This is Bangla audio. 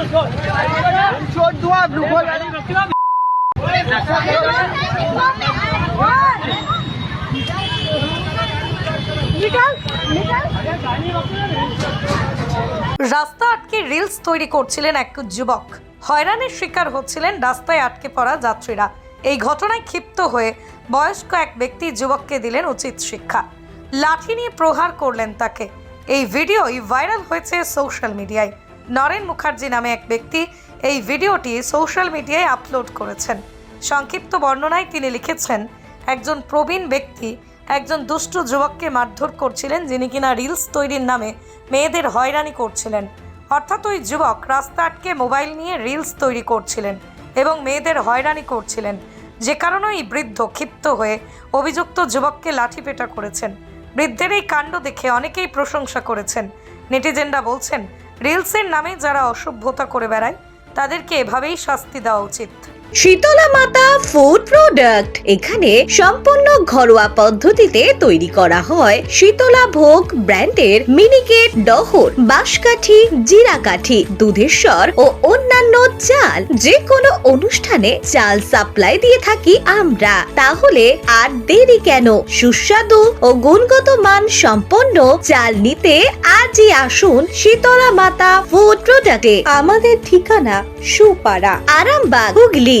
छोड़ दूँ आप लोग রাস্তা আটকে রিলস তৈরি করছিলেন এক যুবক হয়রানির শিকার হচ্ছিলেন রাস্তায় আটকে পড়া যাত্রীরা এই ঘটনায় ক্ষিপ্ত হয়ে বয়স্ক এক ব্যক্তি যুবককে দিলেন উচিত শিক্ষা লাঠি নিয়ে প্রহার করলেন তাকে এই ভিডিওই ভাইরাল হয়েছে সোশ্যাল মিডিয়ায় নরেন মুখার্জি নামে এক ব্যক্তি এই ভিডিওটি সোশ্যাল মিডিয়ায় আপলোড করেছেন। সংক্ষিপ্ত বর্ণনায় তিনি লিখেছেন, একজন প্রবীণ ব্যক্তি, একজন দুষ্ট যুবককে মারধর করছিলেন যিনি কিনা রিলস তৈরির নামে মেয়েদের হয়রানি করছিলেন। অর্থাৎ ওই যুবক রাস্তা আটকে মোবাইল নিয়ে রিলস তৈরি করছিলেন এবং মেয়েদের হয়রানি করছিলেন। যে কারণে এই বৃদ্ধ ক্ষিপ্ত হয়ে অভিযুক্ত যুবককে লাঠিপেটা করেছেন। বৃদ্ধের এই কাণ্ড দেখে অনেকেই প্রশংসা করেছেন। নেটিজেনরা বলছেন রিলসের নামে যারা অসভ্যতা করে বেড়ায় তাদেরকে এভাবেই শাস্তি দেওয়া উচিত। শীতলা মাতা ফুড প্রোডাক্ট। এখানে সম্পূর্ণ ঘরোয়া পদ্ধতিতে তৈরি করা হয় শীতলা ভোগ ব্র্যান্ডের মিনিকেট ডহর, বাঁশকাঠি, জিরাকাঠি, দুধের স্বর ও অন্যান্য চাল। যে কোনো অনুষ্ঠানে চাল সাপ্লাই দিয়ে থাকি আমরা। তাহলে আর দেরি কেন? সুস্বাদু ও গুণগত মান সম্পন্ন চাল নিতে আজই আসুন শীতলা মাতা ফুড প্রোডাক্টে। আমাদের ঠিকানা সুপাড়া, আরামবাগ, হুগলি।